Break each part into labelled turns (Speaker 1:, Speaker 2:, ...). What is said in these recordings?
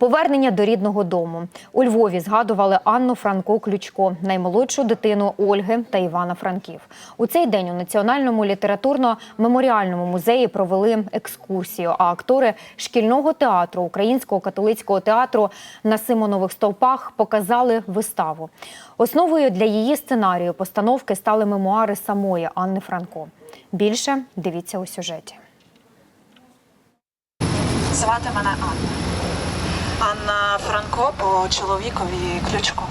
Speaker 1: Повернення до рідного дому у Львові згадували Анну Франко Ключко, наймолодшу дитину Ольги та Івана Франків. У цей день у Національному літературно-меморіальному музеї провели екскурсію. А актори шкільного театру Українського католицького театру на Симонових стовпах показали виставу. Основою для її сценарію постановки стали мемуари самої Анни Франко. Більше дивіться у сюжеті.
Speaker 2: Звати мене Анна. Анна по чоловікові ключку.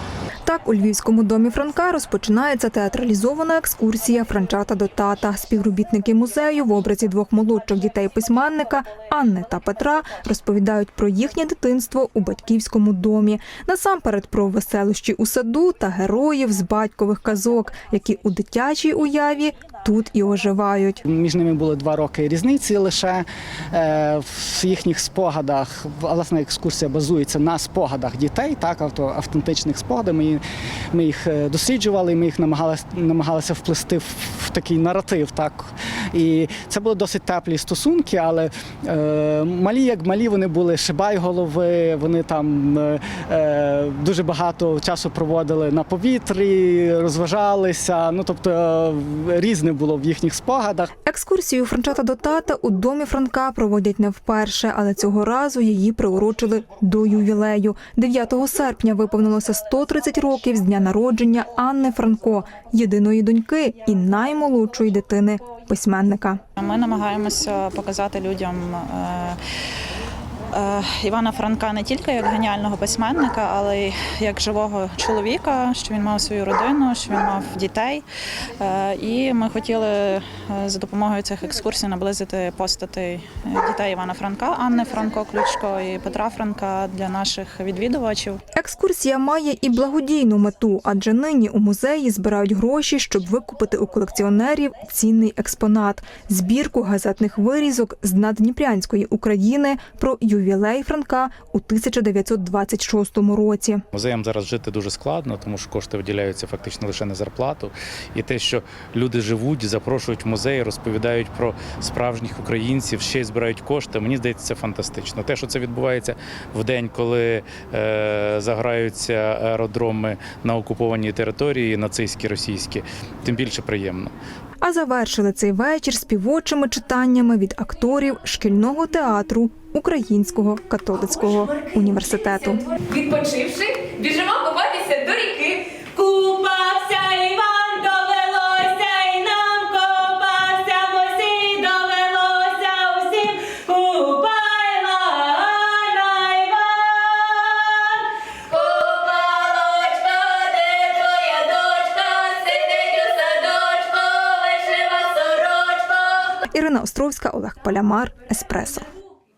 Speaker 3: Так, у Львівському домі Франка розпочинається театралізована екскурсія Франчата до тата. Співробітники музею в образі двох молодших дітей письменника Анни та Петра розповідають про їхнє дитинство у батьківському домі. Насамперед про веселощі у саду та героїв з батькових казок, які у дитячій уяві тут і оживають.
Speaker 4: Між ними були два роки різниці лише е, в їхніх спогадах. Власне, екскурсія базується на спогадах дітей, так, авто, автентичних спогадів. Ми, ми їх е, досліджували, ми їх намагалися, намагалися вплести в, такий наратив. Так. І це були досить теплі стосунки, але е, малі, як малі, вони були шибайголови, вони там е, е, дуже багато часу проводили на повітрі, розважалися. Ну, тобто е, різне було в їхніх спогадах.
Speaker 3: Екскурсію Франчата до тата у домі Франка проводять не вперше, але цього разу її приурочили до ювілею. 9 серпня виповнилося 130 років з дня народження Анни Франко, єдиної доньки і наймолодшої дитини письменника.
Speaker 2: Ми намагаємося показати людям. Е, Івана Франка не тільки як геніального письменника, але й як живого чоловіка, що він мав свою родину, що він мав дітей. Е, І ми хотіли е, за допомогою цих екскурсій наблизити постати дітей Івана Франка, Анни Франко Ключко і Петра Франка для наших відвідувачів.
Speaker 3: Екскурсія має і благодійну мету, адже нині у музеї збирають гроші, щоб викупити у колекціонерів цінний експонат збірку газетних вирізок з наддніпрянської України про ювілей Франка у 1926 році.
Speaker 5: Музеям зараз жити дуже складно, тому що кошти виділяються фактично лише на зарплату. І те, що люди живуть, запрошують в музеї, розповідають про справжніх українців, ще й збирають кошти. Мені здається, це фантастично. Те, що це відбувається в день, коли е, заграються аеродроми на окупованій території, нацистські, російські, тим більше приємно.
Speaker 3: А завершили цей вечір співочими читаннями від акторів шкільного театру Українського католицького університету.
Speaker 6: Відпочивши, біжимо купатися до ріки. Купався Іван, довелося і нам купався, Мойсей довелося усім. Купайла на Іван. Купалочка, де твоя дочка, сидить у садочку, вишива сорочку.
Speaker 3: Ірина Островська, Олег Полямар, Еспресо.